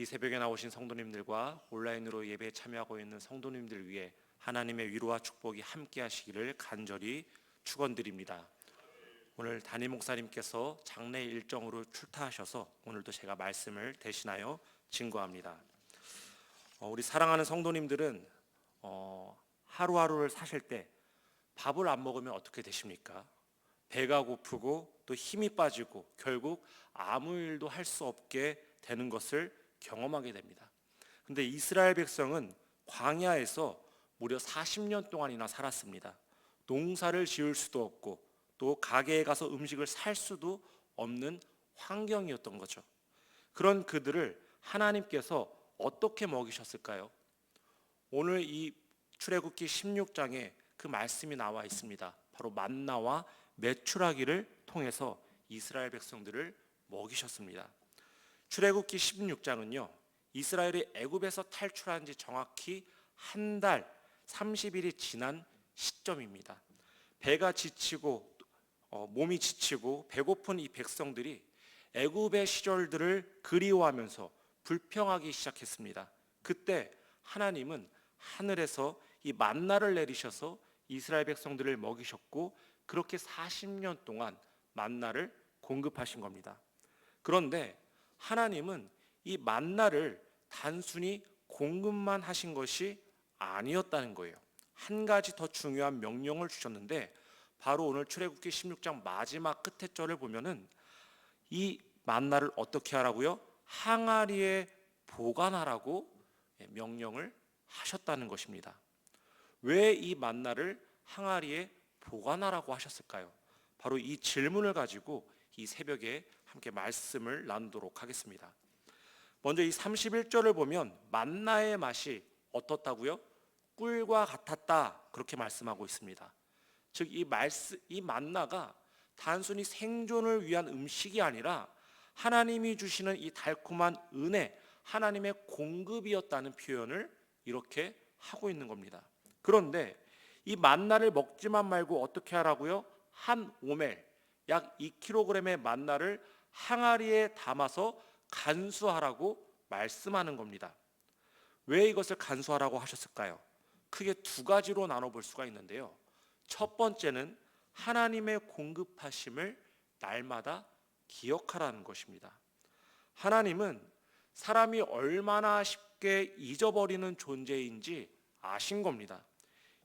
이 새벽에 나오신 성도님들과 온라인으로 예배에 참여하고 있는 성도님들 위해 하나님의 위로와 축복이 함께 하시기를 간절히 축원드립니다. 오늘 담임 목사님께서 장례 일정으로 출타하셔서 오늘도 제가 말씀을 대신하여 증거합니다. 어, 우리 사랑하는 성도님들은 어, 하루하루를 사실 때 밥을 안 먹으면 어떻게 되십니까? 배가 고프고 또 힘이 빠지고 결국 아무 일도 할 수 없게 되는 것을 경험하게 됩니다. 근데 이스라엘 백성은 광야에서 무려 40년 동안이나 살았습니다. 농사를 지을 수도 없고 또 가게에 가서 음식을 살 수도 없는 환경이었던 거죠. 그런 그들을 하나님께서 어떻게 먹이셨을까요? 오늘 이 출애굽기 16장에 그 말씀이 나와 있습니다. 바로 만나와 메추라기를 통해서 이스라엘 백성들을 먹이셨습니다. 출애굽기 16장은요. 이스라엘이 애굽에서 탈출한 지 정확히 한 달 30일이 지난 시점입니다. 배가 지치고 어, 몸이 지치고 배고픈 이 백성들이 애굽의 시절들을 그리워하면서 불평하기 시작했습니다. 그때 하나님은 하늘에서 이 만나를 내리셔서 이스라엘 백성들을 먹이셨고 그렇게 40년 동안 만나를 공급하신 겁니다. 그런데 하나님은 이 만나를 단순히 공급만 하신 것이 아니었다는 거예요. 한 가지 더 중요한 명령을 주셨는데 바로 오늘 출애굽기 16장 마지막 끝에 절을 보면은 이 만나를 어떻게 하라고요? 항아리에 보관하라고 명령을 하셨다는 것입니다. 왜 이 만나를 항아리에 보관하라고 하셨을까요? 바로 이 질문을 가지고 이 새벽에 함께 말씀을 나누도록 하겠습니다. 먼저 이 31절을 보면 만나의 맛이 어떻다고요? 꿀과 같았다. 그렇게 말씀하고 있습니다. 즉 이 말씀 이 만나가 단순히 생존을 위한 음식이 아니라 하나님이 주시는 이 달콤한 은혜, 하나님의 공급이었다는 표현을 이렇게 하고 있는 겁니다. 그런데 이 만나를 먹지만 말고 어떻게 하라고요? 한 오멜, 약 2kg의 만나를 항아리에 담아서 간수하라고 말씀하는 겁니다. 왜 이것을 간수하라고 하셨을까요? 크게 두 가지로 나눠 볼 수가 있는데요. 첫 번째는 하나님의 공급하심을 날마다 기억하라는 것입니다. 하나님은 사람이 얼마나 쉽게 잊어버리는 존재인지 아신 겁니다.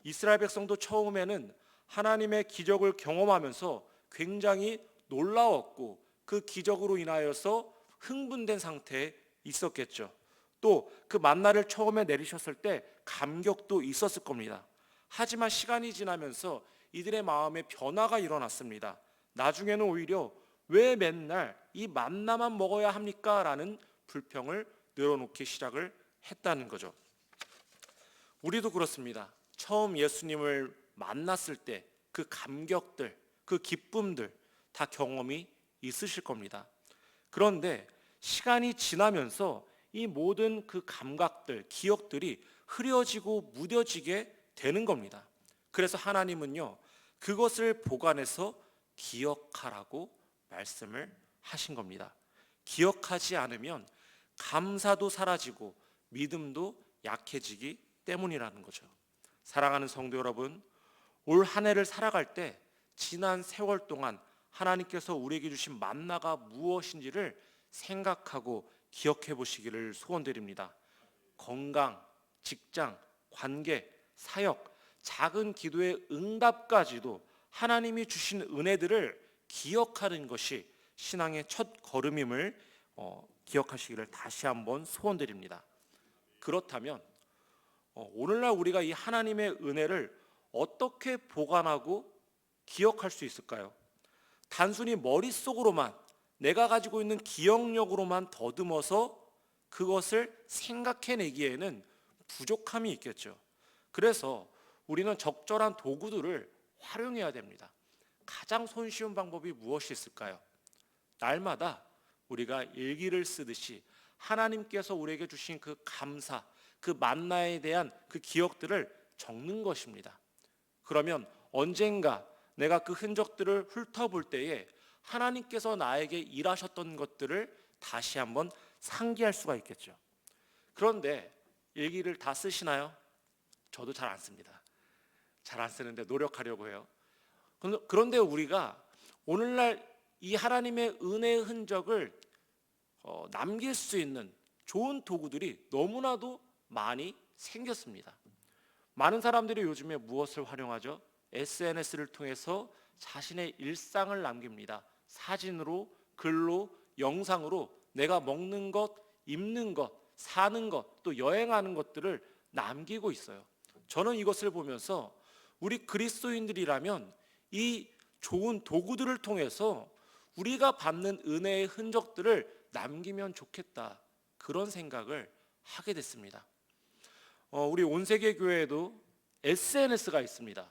이스라엘 백성도 처음에는 하나님의 기적을 경험하면서 굉장히 놀라웠고 그 기적으로 인하여서 흥분된 상태에 있었겠죠. 또 그 만나를 처음에 내리셨을 때 감격도 있었을 겁니다. 하지만 시간이 지나면서 이들의 마음에 변화가 일어났습니다. 나중에는 오히려 왜 맨날 이 만나만 먹어야 합니까? 라는 불평을 늘어놓기 시작을 했다는 거죠. 우리도 그렇습니다. 처음 예수님을 만났을 때 그 감격들, 그 기쁨들 다 경험이 있으실 겁니다. 그런데 시간이 지나면서 이 모든 그 감각들, 기억들이 흐려지고 무뎌지게 되는 겁니다. 그래서 하나님은요, 그것을 보관해서 기억하라고 말씀을 하신 겁니다. 기억하지 않으면 감사도 사라지고 믿음도 약해지기 때문이라는 거죠. 사랑하는 성도 여러분, 올 한 해를 살아갈 때 지난 세월 동안 하나님께서 우리에게 주신 만나가 무엇인지를 생각하고 기억해 보시기를 소원드립니다. 건강, 직장, 관계, 사역, 작은 기도의 응답까지도 하나님이 주신 은혜들을 기억하는 것이 신앙의 첫 걸음임을 어, 기억하시기를 다시 한번 소원드립니다. 그렇다면 어, 오늘날 우리가 이 하나님의 은혜를 어떻게 보관하고 기억할 수 있을까요? 단순히 머릿속으로만 내가 가지고 있는 기억력으로만 더듬어서 그것을 생각해내기에는 부족함이 있겠죠. 그래서 우리는 적절한 도구들을 활용해야 됩니다. 가장 손쉬운 방법이 무엇이 있을까요? 날마다 우리가 일기를 쓰듯이 하나님께서 우리에게 주신 그 감사, 그 만나에 대한 그 기억들을 적는 것입니다. 그러면 언젠가 내가 그 흔적들을 훑어볼 때에 하나님께서 나에게 일하셨던 것들을 다시 한번 상기할 수가 있겠죠. 그런데 일기를 다 쓰시나요? 저도 잘 안 씁니다. 잘 안 쓰는데 노력하려고 해요. 그런데- 우리가 오늘날 이 하나님의 은혜의 흔적을 어, 남길 수 있는 좋은 도구들이 너무나도 많이 생겼습니다. 많은 사람들이 요즘에 무엇을 활용하죠? SNS를 통해서 자신의 일상을 남깁니다. 사진으로, 글로, 영상으로 내가 먹는 것, 입는 것, 사는 것, 또 여행하는 것들을 남기고 있어요. 저는 이것을 보면서 우리 그리스도인들이라면 이 좋은 도구들을 통해서 우리가 받는 은혜의 흔적들을 남기면 좋겠다. 그런 생각을 하게 됐습니다. 어, 우리 온세계 교회에도 SNS가 있습니다.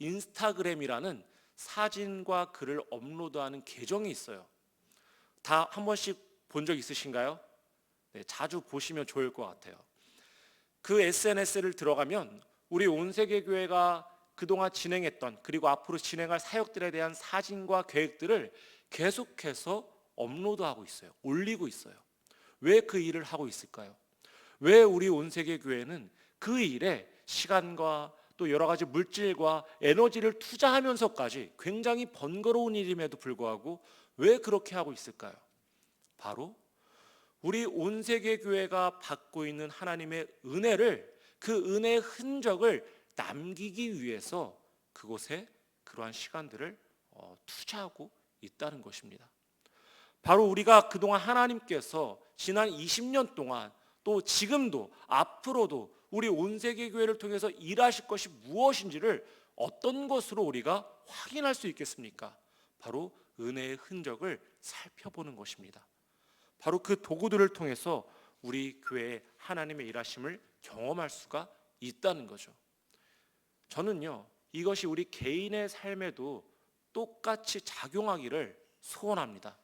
인스타그램이라는 사진과 글을 업로드하는 계정이 있어요. 다 한 번씩 본 적 있으신가요? 네, 자주 보시면 좋을 것 같아요. 그 SNS를 들어가면 우리 온 세계 교회가 그동안 진행했던 그리고 앞으로 진행할 사역들에 대한 사진과 계획들을 계속해서 업로드하고 있어요. 올리고 있어요. 왜 그 일을 하고 있을까요? 왜 우리 온 세계 교회는 그 일에 시간과 또 여러 가지 물질과 에너지를 투자하면서까지 굉장히 번거로운 일임에도 불구하고 왜 그렇게 하고 있을까요? 바로 우리 온 세계 교회가 받고 있는 하나님의 은혜를 그 은혜의 흔적을 남기기 위해서 그곳에 그러한 시간들을 어, 투자하고 있다는 것입니다. 바로 우리가 그동안 하나님께서 지난 20년 동안 또 지금도 앞으로도 우리 온 세계 교회를 통해서 일하실 것이 무엇인지를 어떤 것으로 우리가 확인할 수 있겠습니까? 바로 은혜의 흔적을 살펴보는 것입니다. 바로 그 도구들을 통해서 우리 교회의 하나님의 일하심을 경험할 수가 있다는 거죠. 저는요, 이것이 우리 개인의 삶에도 똑같이 작용하기를 소원합니다.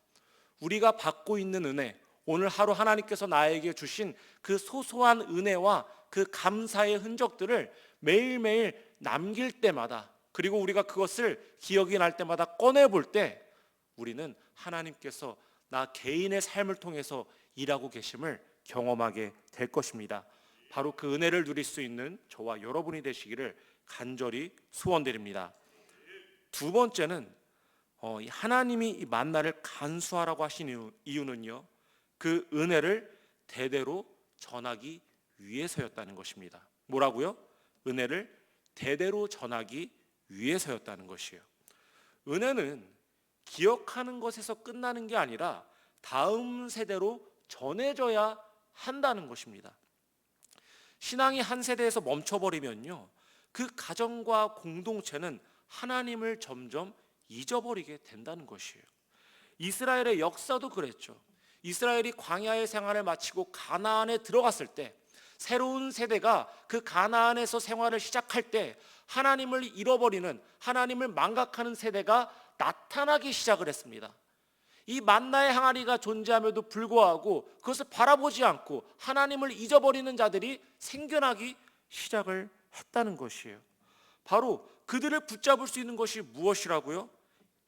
우리가 받고 있는 은혜, 오늘 하루 하나님께서 나에게 주신 그 소소한 은혜와 그 감사의 흔적들을 매일매일 남길 때마다 그리고 우리가 그것을 기억이 날 때마다 꺼내 볼 때 우리는 하나님께서 나 개인의 삶을 통해서 일하고 계심을 경험하게 될 것입니다. 바로 그 은혜를 누릴 수 있는 저와 여러분이 되시기를 간절히 소원드립니다. 두 번째는 어, 이 하나님이 이 만나를 간수하라고 하신 이유- 이유는요. 그 은혜를 대대로 전하기 위해서였다는 것입니다. 뭐라고요? 은혜를 대대로 전하기 위해서였다는 것이에요. 은혜는 기억하는 것에서 끝나는 게 아니라 다음 세대로 전해져야 한다는 것입니다. 신앙이 한 세대에서 멈춰버리면요. 그 가정과 공동체는 하나님을 점점 잊어버리게 된다는 것이에요. 이스라엘의 역사도 그랬죠. 이스라엘이 광야의 생활을 마치고 가나안에 들어갔을 때 새로운 세대가 그 가나안에서 생활을 시작할 때 하나님을 잃어버리는 하나님을 망각하는 세대가 나타나기 시작을 했습니다. 이 만나의 항아리가 존재함에도 불구하고 그것을 바라보지 않고 하나님을 잊어버리는 자들이 생겨나기 시작을 했다는 것이에요. 바로 그들을 붙잡을 수 있는 것이 무엇이라고요?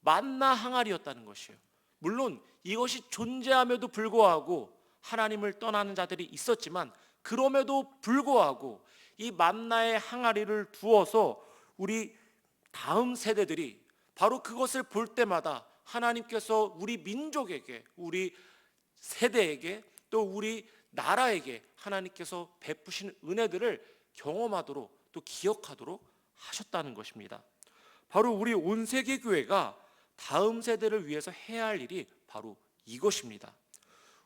만나 항아리였다는 것이에요. 물론 이것이 존재함에도 불구하고 하나님을 떠나는 자들이 있었지만 그럼에도 불구하고 이 만나의 항아리를 두어서 우리 다음 세대들이 바로 그것을 볼 때마다 하나님께서 우리 민족에게 우리 세대에게 또 우리 나라에게 하나님께서 베푸신 은혜들을 경험하도록 또 기억하도록 하셨다는 것입니다. 바로 우리 온 세계 교회가 다음 세대를 위해서 해야 할 일이 바로 이것입니다.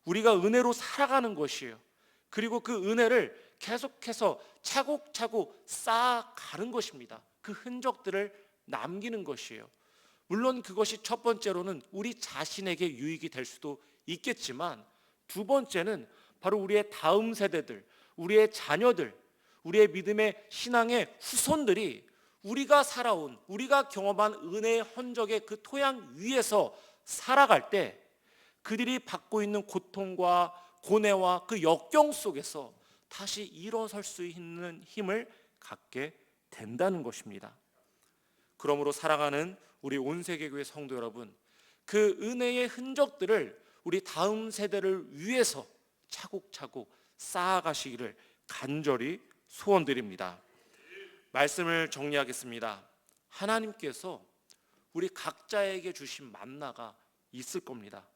우리가 은혜로 살아가는 것이에요. 그리고 그 은혜를 계속해서 차곡차곡 쌓아가는 것입니다. 그 흔적들을 남기는 것이에요. 물론 그것이 첫 번째로는 우리 자신에게 유익이 될 수도 있겠지만 두 번째는 바로 우리의 다음 세대들, 우리의 자녀들, 우리의 믿음의 신앙의 후손들이 우리가 살아온, 우리가 경험한 은혜의 흔적의 그 토양 위에서 살아갈 때 그들이 받고 있는 고통과 고뇌와 그 역경 속에서 다시 일어설 수 있는 힘을 갖게 된다는 것입니다. 그러므로 사랑하는 우리 온 세계 교회 성도 여러분, 그 은혜의 흔적들을 우리 다음 세대를 위해서 차곡차곡 쌓아가시기를 간절히 소원드립니다. 말씀을 정리하겠습니다. 하나님께서 우리 각자에게 주신 만나가 있을 겁니다.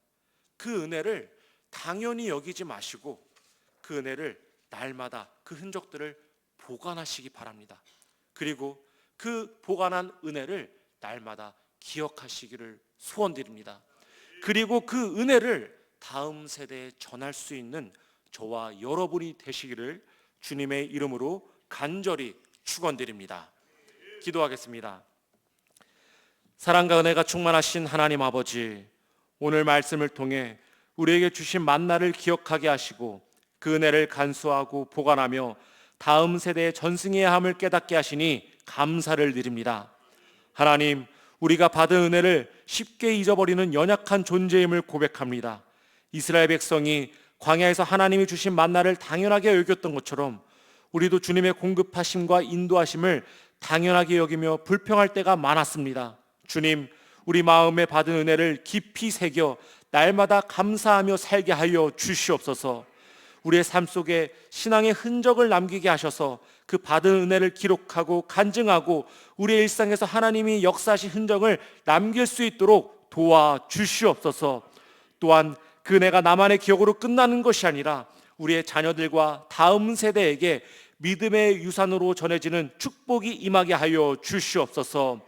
그 은혜를 당연히 여기지 마시고 그 은혜를 날마다 그 흔적들을 보관하시기 바랍니다. 그리고 그 보관한 은혜를 날마다 기억하시기를 소원드립니다. 그리고 그 은혜를 다음 세대에 전할 수 있는 저와 여러분이 되시기를 주님의 이름으로 간절히 축원드립니다. 기도하겠습니다. 사랑과 은혜가 충만하신 하나님 아버지, 오늘 말씀을 통해 우리에게 주신 만나를 기억하게 하시고 그 은혜를 간수하고 보관하며 다음 세대의 전승해야 함을 깨닫게 하시니 감사를 드립니다. 하나님, 우리가 받은 은혜를 쉽게 잊어버리는 연약한 존재임을 고백합니다. 이스라엘 백성이 광야에서 하나님이 주신 만나를 당연하게 여겼던 것처럼 우리도 주님의 공급하심과 인도하심을 당연하게 여기며 불평할 때가 많았습니다. 주님, 우리 마음에 받은 은혜를 깊이 새겨 날마다 감사하며 살게 하여 주시옵소서. 우리의 삶 속에 신앙의 흔적을 남기게 하셔서 그 받은 은혜를 기록하고 간증하고 우리의 일상에서 하나님이 역사하신 흔적을 남길 수 있도록 도와 주시옵소서. 또한 그 은혜가 나만의 기억으로 끝나는 것이 아니라 우리의 자녀들과 다음 세대에게 믿음의 유산으로 전해지는 축복이 임하게 하여 주시옵소서.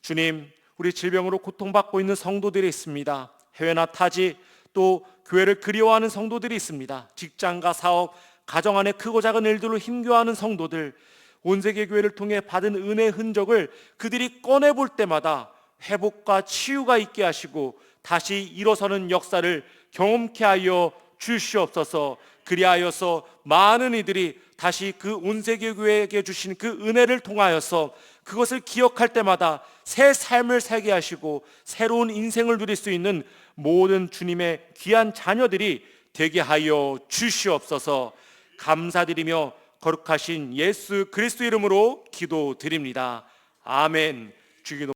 주님, 우리 질병으로 고통받고 있는 성도들이 있습니다. 해외나 타지 또 교회를 그리워하는 성도들이 있습니다. 직장과 사업, 가정 안의 크고 작은 일들로 힘겨워하는 성도들, 온 세계 교회를 통해 받은 은혜의 흔적을 그들이 꺼내 볼 때마다 회복과 치유가 있게 하시고 다시 일어서는 역사를 경험케 하여 주시옵소서. 그리하여서 많은 이들이 다시 그 온 세계 교회에게 주신 그 은혜를 통하여서 그것을 기억할 때마다 새 삶을 살게 하시고 새로운 인생을 누릴 수 있는 모든 주님의 귀한 자녀들이 되게 하여 주시옵소서. 감사드리며 거룩하신 예수 그리스도 이름으로 기도드립니다. 아멘. 주기도